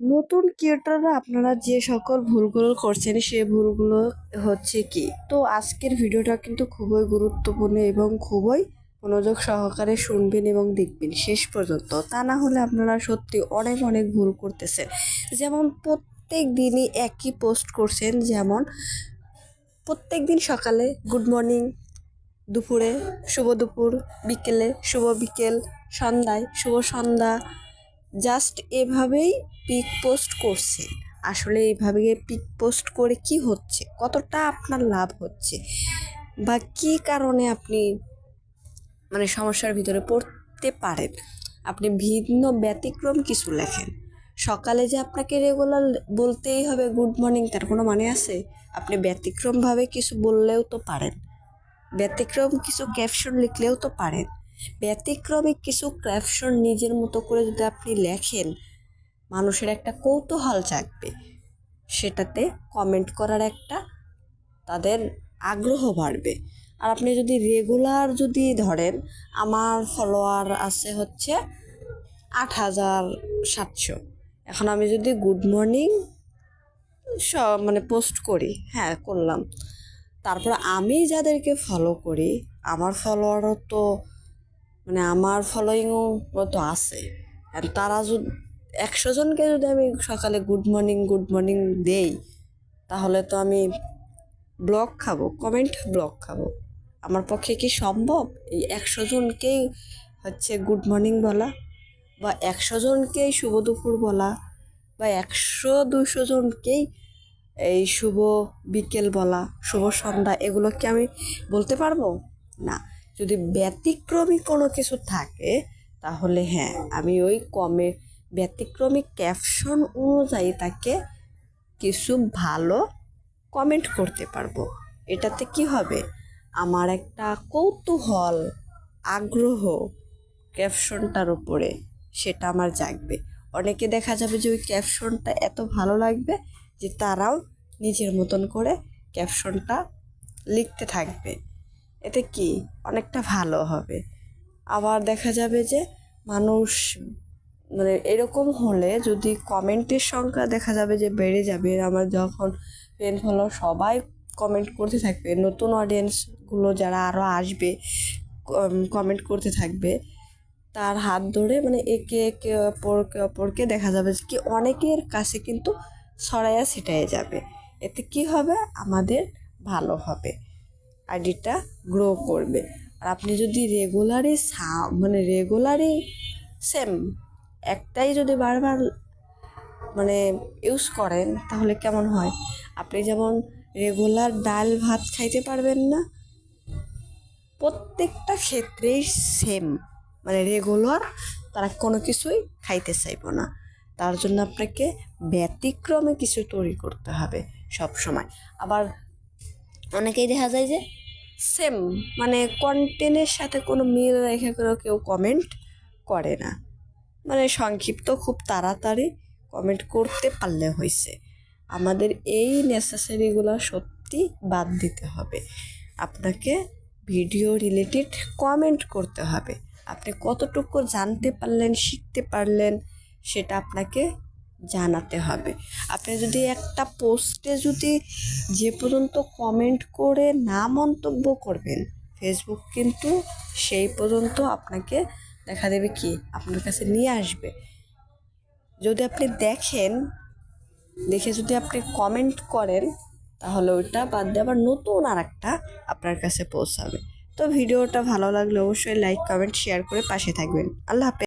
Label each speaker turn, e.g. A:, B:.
A: নতুন ক্রিয়েটররা আপনারা যে সকল ভুলগুলো করছেন, সে ভুলগুলো হচ্ছে কি? তো আজকের ভিডিওটা কিন্তু খুবই গুরুত্বপূর্ণ এবং খুবই মনোযোগ সহকারে শুনবেন এবং দেখবেন শেষ পর্যন্ত। তা না হলে আপনারা সত্যি অনেক অনেক ভুল করতেছেন। যেমন প্রত্যেক দিনই একই পোস্ট করছেন, যেমন প্রত্যেক দিন সকালে গুড মর্নিং, দুপুরে শুভ দুপুর, বিকেলে শুভ বিকেল, সন্ধ্যায় শুভ সন্ধ্যা জাস্ট এভাবেই পিক পোস্ট করছে। আসলে এইভাবে পিক পোস্ট করে কি হচ্ছে? কতটা আপনার লাভ হচ্ছে? বা কী কারণে আপনি মানে সমস্যার ভিতরে পড়তে পারেন? আপনি ভিন্ন ব্যতিক্রম কিছু লেখেন। সকালে যে আপনাকে রেগুলার বলতেই হবে গুড মর্নিং তার কোনো মানে আছে? আপনি ব্যতিক্রমভাবে কিছু বললেও তো পারেন। ব্যতিক্রম কিছু ক্যাপশন লিখলেও তো পারেন। ব্যতিক্রমিক কিছু ক্র্যাপশন নিজের মতো করে যদি আপনি লেখেন, মানুষের একটা কৌতূহল জাগবে। সেটাতে কমেন্ট করার একটা তাদের আগ্রহ বাড়বে। আর আপনি যদি রেগুলার যদি ধরেন, আমার ফলোয়ার আছে হচ্ছে আট হাজার সাতশো। এখন আমি যদি গুড মর্নিং সব মানে পোস্ট করি হ্যাঁ করলাম। তারপর আমি যাদেরকে ফলো করি, আমার ফলোয়ারও তো মানে আমার ফলোয়িংও তো আছে? আর তারা যদি একশো জনকে যদি আমি সকালে গুড মর্নিং গুড মর্নিং দেই, তাহলে তো আমি ব্লক খাব কমেন্ট ব্লক খাব। আমার পক্ষে কি সম্ভব? এই একশো জনকেই হচ্ছে গুড মর্নিং বলা, বা একশো জনকেই শুভ দুপুর বলা, বা একশো, দুশো জনকেই এই শুভ বিকেল বলা, শুভ সন্ধ্যা, এগুলো কি আমি বলতে পারব? না। যদি ব্যতিক্রমী কোনো কিছু থাকে, তাহলে হ্যাঁ আমি ওই কমে ব্যতিক্রমী ক্যাপশন অনুযায়ী তাকে কিছু ভালো কমেন্ট করতে পারব। এটাতে কি হবে? আমার একটা কৌতূহল, আগ্রহ ক্যাপশনটার উপরে সেটা আমার জাগবে। অনেকে দেখা যাবে যে ওই ক্যাপশনটা এত ভালো লাগবে যে তারাও নিজের মতন করে ক্যাপশনটা লিখতে থাকবে। এতে কি? অনেকটা ভালো হবে। আবার দেখা যাবে যে মানুষ মানে এরকম হলে যদি কমেন্টের সংখ্যা দেখা যাবে যে বেড়ে যাবে, আমার যখন ফ্রেন্ড ফলো সবাই কমেন্ট করতে থাকবে। নতুন অডিয়েন্সগুলো যারা আরও আসবে কমেন্ট করতে থাকবে, তার হাত ধরে মানে একে একে অপরকে অপরকে দেখা যাবে কি অনেকের কাছে কিন্তু ছড়াইয়া ছিটাইয়া যাবে। এতে কি হবে? আমাদের ভালো হবে। আইডিটা গ্রো করবে। আর আপনি যদি রেগুলারই মানে রেগুলারই সেম একটাই যদি বারবার মানে ইউজ করেন, তাহলে কেমন হয়? আপনি যেমন রেগুলার ডাল ভাত খাইতে পারবেন না, প্রত্যেকটা ক্ষেত্রেই সেম মানে রেগুলার তারা কোনো কিছুই খাইতে চাইব না। তার জন্য আপনাকে ব্যতিক্রমে কিছু তৈরি করতে হবে সব সময় আবার অনেকেই দেখা যায় যে সেম মানে কন্টেন্টের সাথে কোনো মিল রেখে করে কেউ কমেন্ট করে না। মানে সংক্ষিপ্ত খুব তাড়াতাড়ি কমেন্ট করতে পারলে হয়েছে। আমাদের এই নেসেসারিগুলো সত্যি বাদ দিতে হবে। আপনাকে ভিডিও রিলেটেড কমেন্ট করতে হবে। আপনি কতটুকু জানতে পারলেন, শিখতে পারলেন, সেটা আপনাকে জানাতে হবে। আপনি যদি একটা পোস্টে যদি যে পর্যন্ত কমেন্ট করে না মন্তব্য করবেন ফেসবুক কিন্তু সেই পর্যন্ত আপনাকে দেখা দেবে কি? আপনার কাছে নিয়ে আসবে। যদি আপনি দেখেন, দেখে যদি আপনি কমেন্ট করেন, তাহলে ওইটা বাদ দিয়ে আবার নতুন আর একটা আপনার কাছে পৌঁছাবে। তো ভিডিওটা ভালো লাগলে অবশ্যই লাইক কমেন্ট শেয়ার করে পাশে থাকবেন। আল্লাহ হাফেজ।